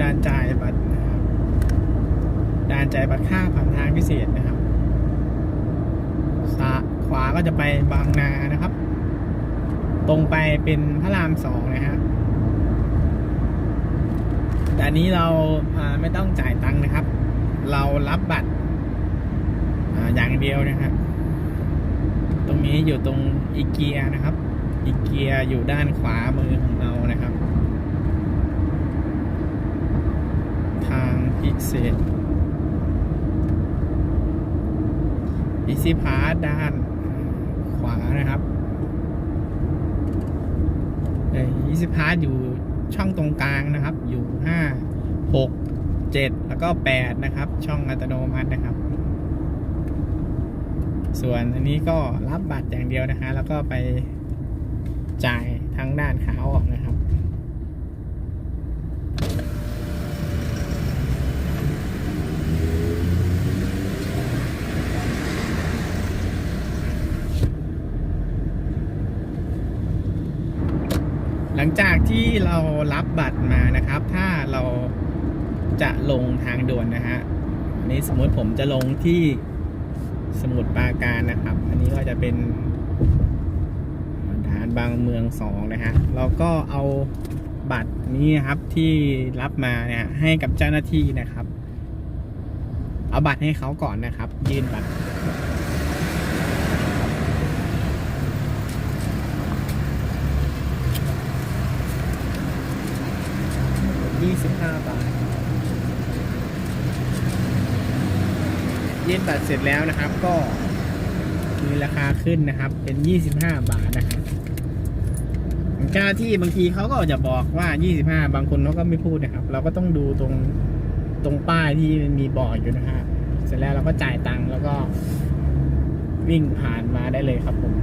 ด่านจ่ายบัตรนะครับด่านจ่ายบัตรค่าผ่านทางพิเศษนะครับซ้ายขวาก็จะไปบางนานะครับ ตรงไปเป็นพระรามสองนะฮะแต่อันนี้เราไม่ต้องจ่ายตังค์นะครับ เรารับบัตรอ่าอย่างเดียวนะครับ ตรงนี้อยู่ตรงอีเกียนะครับ อีเกียอยู่ด้านขวามือของเรานะครับ ทางพิเศษอิซิพาร์ด้านขวานะครับเอ่อิซิพาร์อยู่ช่องตรงกลางนะครับ อยู่ห้าหกเจ็ดแล้วก็แปดนะครับ ช่องอัตโนมัตินะครับ ส่วนอันนี้ก็รับบัตรอย่างเดียวนะฮะแล้วก็ไปจ่ายทางด้านขาออกนะครับ หลังจากที่เรารับบัตรมานะครับ ถ้าเราจะลงทางด่วนนะฮะอันนี้สมมติผมจะลงที่สมุทรปราการนะครับ อันนี้ก็จะเป็นด่านบางเมืองสองนะฮะเราก็เอาบัตรนี้นะครับที่รับมาเนี่ยให้กับเจ้าหน้าที่นะครับ เอาบัตรให้เขาก่อนนะครับ ยื่นบัตร ยี่ สิบห้าบาทยื่นบัตรเสร็จแล้วนะครับ ก็มีราคาขึ้นนะครับ เป็นยี่สิบห้าบาทนะครับเจ้าที่บางทีเขาก็จะบอกว่ายี่สิบห้าบางคนเขาก็ไม่พูดนะครับ เราก็ต้องดูตรงตรงป้ายที่มันมีบอกอยู่นะฮะเสร็จแล้วเราก็จ่ายตังค์แล้วก็วิ่งผ่านมาได้เลยครับผม